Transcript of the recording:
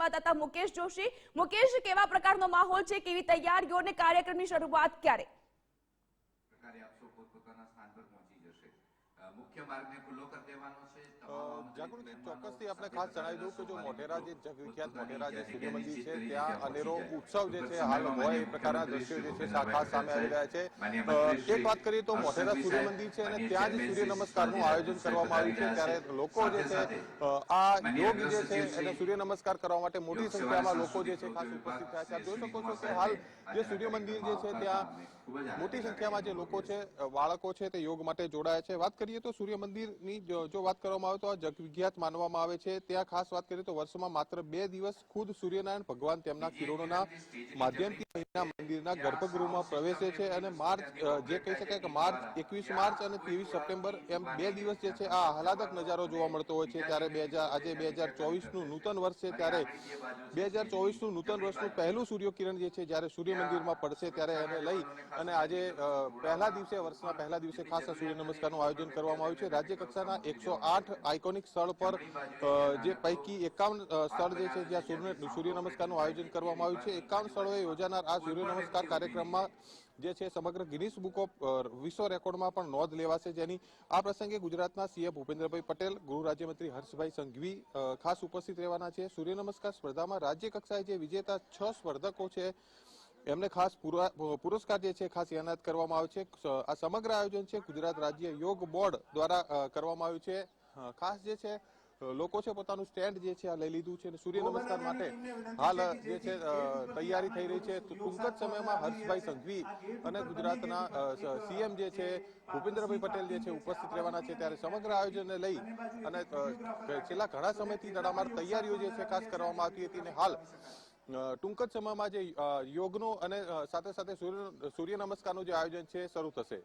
સંવાદદાતા મુકેશ જોશી. મુકેશ, કેવા પ્રકારનો માહોલ છે? કેવી તૈયારીઓ અને કાર્યક્રમની શરૂઆત ક્યારે? પ્રકારે આપ સૌ પોતપોતાના સ્થાન પર પહોંચી જશે. મુખ્ય માર્ગને ખુલ્લો કરી દેવાનો છે. જાગૃતિ ચોક્કસથી આપણે ખાસ જણાવી દઉં કે જો મોઢેરા જે જગવિખ્યાત મોઢેરા જે સૂર્ય મંદિર છે ત્યાં અનેરો ઉત્સવ જે છે હાલ હોય એ પ્રકારના દ્રશ્યો જે છે સા- ખાસ સામે આવી રહ્યા છે. માન્ય અ, મંત્રી એક વાત કરીએ તો મોઢેરા સૂર્ય મંદિર છે અને ત્યાં જ સૂર્ય નમસ્કારનું આયોજન કરવામાં આવ્યું છે ત્યારે લોકો જે છે આ યોગ જે છે એને સૂર્ય નમસ્કાર કરવા માટે મોટી સંખ્યામાં લોકો જે છે ખાસ ઉપસ્થિત થયા છે. આપ જોઈ શકો છો કે હાલ જે સૂર્ય મંદિર જે છે ત્યાં મોટી સંખ્યામાં જે લોકો છે બાળકો છે તે યોગ માટે જોડાયા છે વાત કરીએ તો સૂર્ય મંદિરની જો વાત કરવામાં આવે તો આ જગવિખ્યાત માનવામાં આવે છે. ત્યાં ખાસ વાત કરીએ તો વર્ષમાં માત્ર બે દિવસ ખુદ સૂર્યનારાયણ ભગવાન તેમના કિરણોના માધ્યમથી અહીંના મંદિરના ગર્ભગૃહમાં પ્રવેશે છે અને માર્ચ જે કહી શકાય કે માર્ચ, એકવીસ માર્ચ અને ત્રેવીસ સપ્ટેમ્બર એમ બે દિવસ જે છે આ આહલાદક નજારો જોવા મળતો હોય છે. ત્યારે બે હજાર, આજે બે હજાર ચોવીસનું નૂતન વર્ષ છે. ત્યારે બે હજાર ચોવીસનું નૂતન વર્ષનું પહેલું સૂર્યકિરણ જે છે જ્યારે સૂર્ય મંદિરમાં પડશે ત્યારે એને લઈ અને આજે પહેલા દિવસે, વર્ષના પહેલા દિવસે ખાસ સૂર્ય નમસ્કારનું આયોજન કરવામાં આવ્યું છે. રાજ્ય કક્ષાના એકસો આઠ આઇકોનિક સ્થળ પર જે પૈકી એકાવન સ્થળ જે છે જ્યાં સૂર્ય નમસ્કારનું આયોજન કરવામાં આવ્યું છે. એકાવન સ્થળોએ યોજાનાર આ સૂર્ય નમસ્કાર કાર્યક્રમમાં જે છે સમગ્ર ગિનિસ બુક ઓફ વિશ્વ રેકોર્ડમાં પણ નોંધ લેવાશે. જેની આ પ્રસંગે ગુજરાતના સીએમ ભૂપેન્દ્રભાઈ પટેલ, ગૃહ રાજ્યમંત્રી હર્ષભાઈ સંઘવી ખાસ ઉપસ્થિત રહેવાના છે. સૂર્ય નમસ્કાર સ્પર્ધામાં રાજ્ય કક્ષાએ જે વિજેતા છ સ્પર્ધકો છે એમને ખાસ પુરા- પુરસ્કાર જે છે ખાસ એનાયત કરવામાં આવે છે. આ સમગ્ર આયોજન છે ગુજરાત રાજ્ય યોગ બોર્ડ દ્વારા કરવામાં આવ્યું છે. ખાસ જે છે લોકો છે પોતાનું સ્ટેન્ડ જે છે આ લઈ લીધું છે અને સૂર્ય નમસ્કાર માટે હાલ જે છે તૈયારી થઈ રહી છે. ટૂંક જ સમયમાં હર્ષભાઈ સંઘવી અને ગુજરાતના સીએમ જે છે ભૂપેન્દ્રભાઈ પટેલ જે છે ઉપસ્થિત રહેવાના છે ત્યારે સમગ્ર આયોજનને લઈ અને છેલ્લા ઘણા સમયથી તડામાર તૈયારીઓ જે છે ખાસ કરવામાં આવતી હતી અને હાલ ટૂંક જ સમયમાં જે યોગનું અને સાથે સાથે સૂર્ય નમસ્કારનું જે આયોજન છે શરૂ થશે.